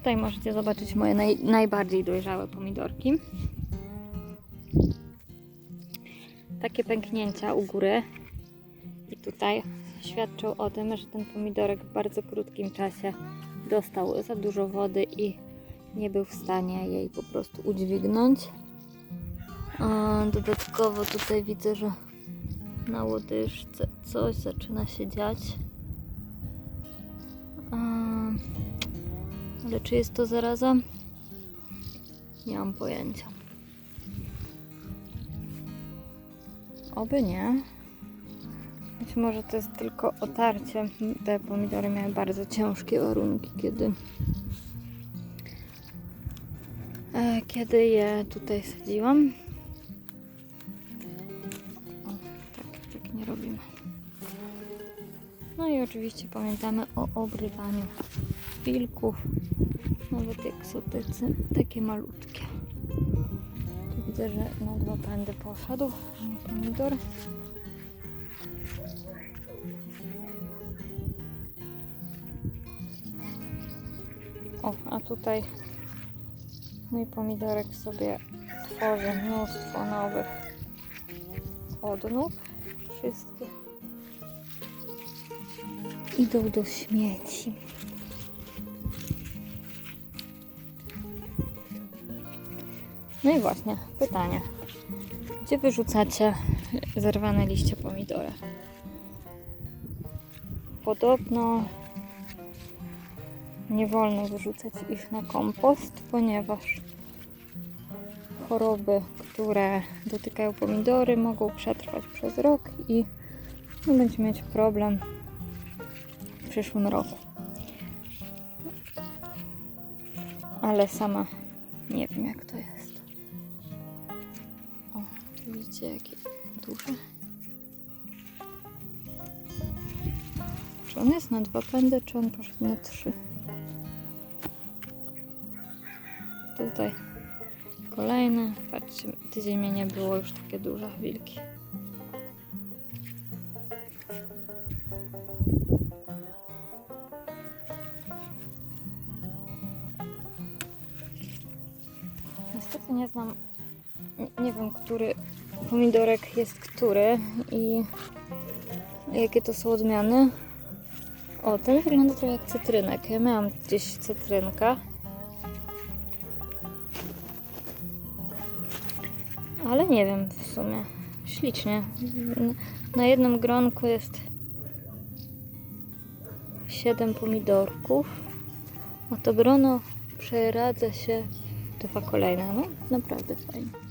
Tutaj możecie zobaczyć moje naj, najbardziej dojrzałe pomidorki. Takie pęknięcia u góry i tutaj świadczą o tym, że ten pomidorek w bardzo krótkim czasie dostał za dużo wody i nie był w stanie jej po prostu udźwignąć. Dodatkowo tutaj widzę, że na łodyżce coś zaczyna się dziać. Ale czy jest to zaraza? Nie mam pojęcia. Oby nie. Być może to jest tylko otarcie. Te pomidory miały bardzo ciężkie warunki, kiedy e, kiedy je tutaj sadziłam. O, tak, tak nie robimy. No i oczywiście pamiętamy o obrywaniu wilków, nawet egzotycy, takie malutkie. Tu widzę, że na dwa pędy poszedł pomidor. O, a tutaj mój pomidorek sobie tworzy mnóstwo nowych odnóg. Wszystkie idą do śmieci. No i właśnie, pytanie. Gdzie wyrzucacie zerwane liście pomidora? Podobno nie wolno wyrzucać ich na kompost, ponieważ choroby, które dotykają pomidory, mogą przetrwać przez rok i no, będziemy mieć problem w przyszłym roku. Ale sama nie wiem, jak to jest. Widzicie, jakie duże. Czy on jest na dwa pędy, czy on poszedł na trzy? Tutaj kolejne. Patrzcie, tydzień mnie nie było już takie duże wilki. Niestety nie znam, nie, nie wiem, który pomidorek jest który i jakie to są odmiany. O, ten wygląda trochę jak cytrynek. Ja miałam gdzieś cytrynka. Ale nie wiem w sumie. Ślicznie. Na jednym gronku jest 7 pomidorków. A to grono przeradza się w dwa kolejne. No, naprawdę fajnie.